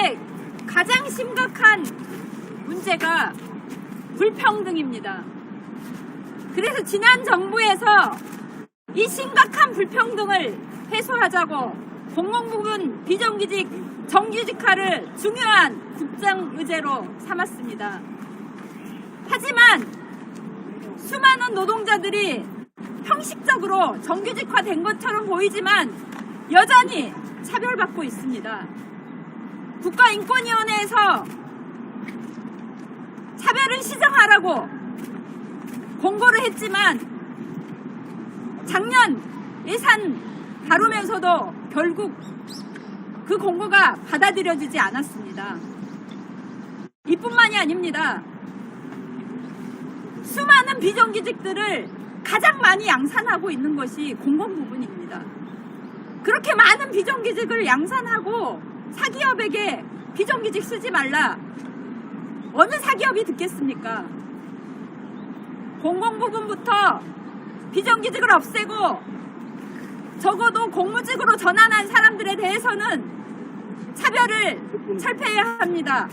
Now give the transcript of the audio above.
대한민국의 가장 심각한 문제가 불평등입니다. 그래서 지난 정부에서 이 심각한 불평등을 해소하자고 공공부문 비정규직 정규직화를 중요한 국정 의제로 삼았습니다. 하지만 수많은 노동자들이 형식적으로 정규직화된 것처럼 보이지만 여전히 차별받고 있습니다. 국가인권위원회에서 차별을 시정하라고 공고를 했지만 작년 예산 다루면서도 결국 그 공고가 받아들여지지 않았습니다. 이뿐만이 아닙니다. 수많은 비정규직들을 가장 많이 양산하고 있는 것이 공공부문입니다. 그렇게 많은 비정규직을 양산하고 사기업에게 비정규직 쓰지 말라. 어느 사기업이 듣겠습니까? 공공부문부터 비정규직을 없애고 적어도 공무직으로 전환한 사람들에 대해서는 차별을 철폐해야 합니다.